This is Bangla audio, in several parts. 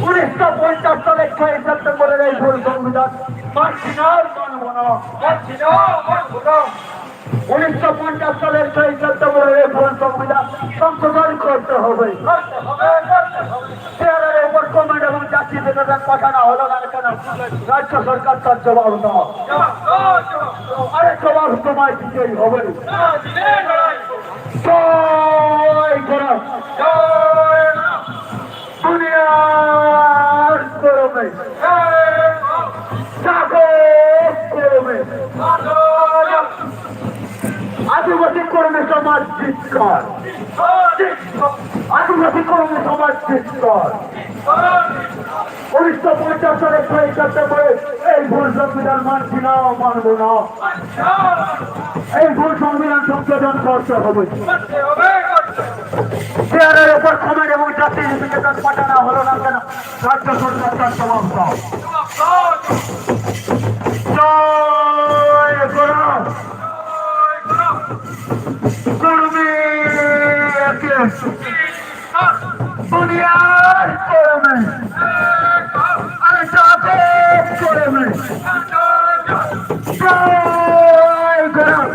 উনিশশো পঞ্চাশ সালের ছয় সেপ্টেম্বরের এই ভুল সংবিধান উনিশশো পঞ্চাশ সালের ছয় সেপ্টেম্বরের এই ভুল সংবিধান সংশোধন করতে হবে চেয়ারের উপর কমেন্ট এবং জাতি বেতন পাঠানো হলো না কেন রাজ্য সরকার তার জবাব দাও আরে জবাব তোমায় দিতেই হবে। করবে। আদিবাসী কর্মী সমাজ চিৎকার আদিবাসী কর্মী সমাজ চিৎকার উনিশশো পঞ্চাশ সালের ছয় সেপ্টেম্বরে এই ভুল সংবিধান মানছি না মানব না। এই ভুল সংবিধান সংশোধন করতে হবে। চেয়ারের উপর কমেন্ট এবং জাতীয় পাঠানো হলো না। রাজ্য সরকার দাও জয় গরম কর্মী দুনিয়ার কর্মী। আরে যাবে কর্মী। জয় গরম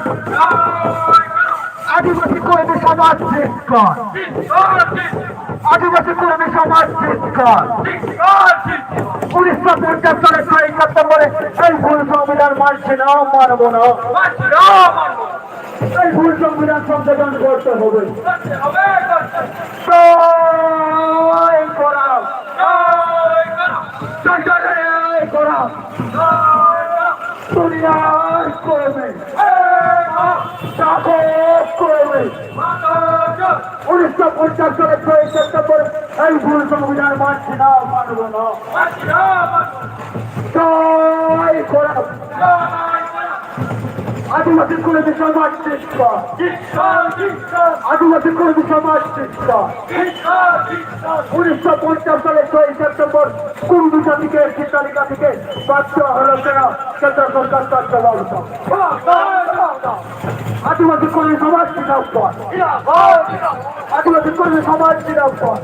আদিবাসী কর্মী সমাজ চিৎকার আদিবাসী কর্মী সমাজ চিৎকার উনিশশো পঞ্চাশ সালের ছয় সেপ্টেম্বরে এই ভুল সংবিধান মানছে না, মানব না। এই ভুল সংবিধান সংশোধন করতে হবে। করাম জয় দুনিয়ার কর্মী। উনিশশো পঞ্চাশ সালের ছয় সেপ্টেম্বর এই ভুল সংবিধান মানছে না। মানব না আদিবাসী থেকে বাদ দেওয়া হলো কেনা কেন্দ্র সরকার তার কর্মী সমাজ আদিবাসী কর্মী সমাজ চিরাপদ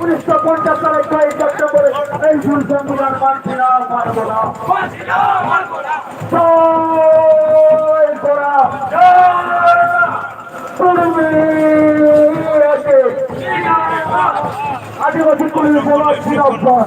উনিশশো পঞ্চাশ সালের ছয় সেপ্টেম্বরে এই ভুল সংবিধান মানছি না মানব না জয় গোড়া আছে। আদিবাসী কর্মী সমাজ চিরাপদ